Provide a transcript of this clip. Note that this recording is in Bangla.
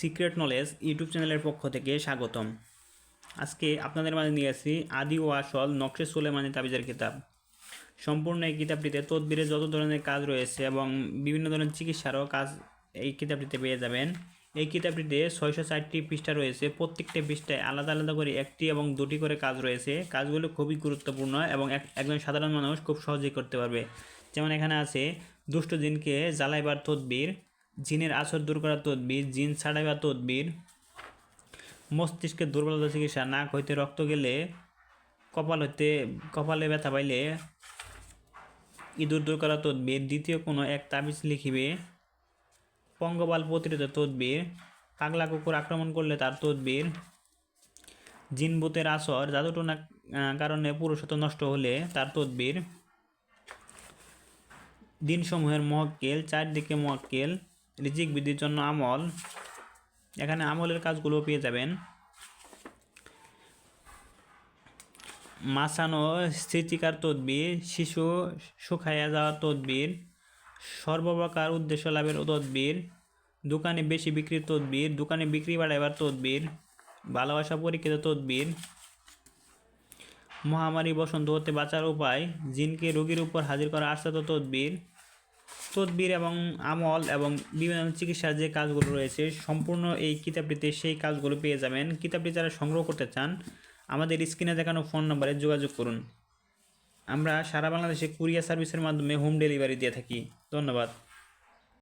সিক্রেট নলেজ ইউটিউব চ্যানেলের পক্ষ থেকে স্বাগতম। আজকে আপনাদের মাঝে নিয়ে আসি আদি ও আসল নকশে সুলেমানি তাবিজের কিতাব। সম্পূর্ণ এই কিতাবটিতে তদবিরের যত ধরনের কাজ রয়েছে এবং বিভিন্ন ধরনের চিকিৎসারও কাজ এই কিতাবটিতে পেয়ে যাবেন। এই কিতাবটিতে ছয়শো ষাটটি পৃষ্ঠা রয়েছে, প্রত্যেকটি পৃষ্ঠায় আলাদা আলাদা করে একটি এবং দুটি করে কাজ রয়েছে। কাজগুলো খুবই গুরুত্বপূর্ণ এবং এক- একজন সাধারণ মানুষ খুব সহজেই করতে পারবে। যেমন এখানে আছে, দুষ্ট জিনকে জ্বালাইবার তদবির জিনের আসর দূর করার তদবির, জিন ছাড়াইবার তদবির মস্তিষ্কের দুর্বলতা চিকিৎসা, নাক হইতে রক্ত গেলে কপাল হইতে, কপালে ব্যথা পাইলে ইঁদুর দূর করা তদবির, দ্বিতীয় কোনো এক তাবিজ লিখিবে, পঙ্গপাল প্রতিরোধ তদবির, পাগলা কুকুর আক্রমণ করলে তার তদবির জিনবুতের আসর, জাদুটনা কারণে পুরুষত্ব নষ্ট হলে তার তদবির, দিনসমূহের মহক্কেল, চারদিকে মহক্কেল রিজিক বৃদ্ধির জন্য আমল। এখানে আমলের কাজগুলো পেয়ে যাবেন। মাসানো স্মৃতিকার তদবির, শিশু শুকাইয়া যাওয়ার তদবির, সর্বপ্রকার উদ্দেশ্য লাভের তদবির, দোকানে বেশি বিক্রির তদবির, দোকানে বিক্রি বাড়াইবার তদবির, ভালোবাসা পরীক্ষিত তদবির, মহামারী বসন্ত হতে বাঁচার উপায়, জিনকে রোগীর উপর হাজির করা আশ্রাত তদবির তদবির এবং আমল এবং বিভিন্ন চিকিৎসার যে কাজগুলো রয়েছে, সম্পূর্ণ এই কিতাবটিতে সেই কাজগুলো পেয়ে যাবেন। কিতাবটি যারা সংগ্রহ করতে চান, আমাদের স্ক্রিনে দেখানো ফোন নম্বরে যোগাযোগ করুন। আমরা সারা বাংলাদেশে কুরিয়ার সার্ভিসের মাধ্যমে হোম ডেলিভারি দিয়ে থাকি। ধন্যবাদ।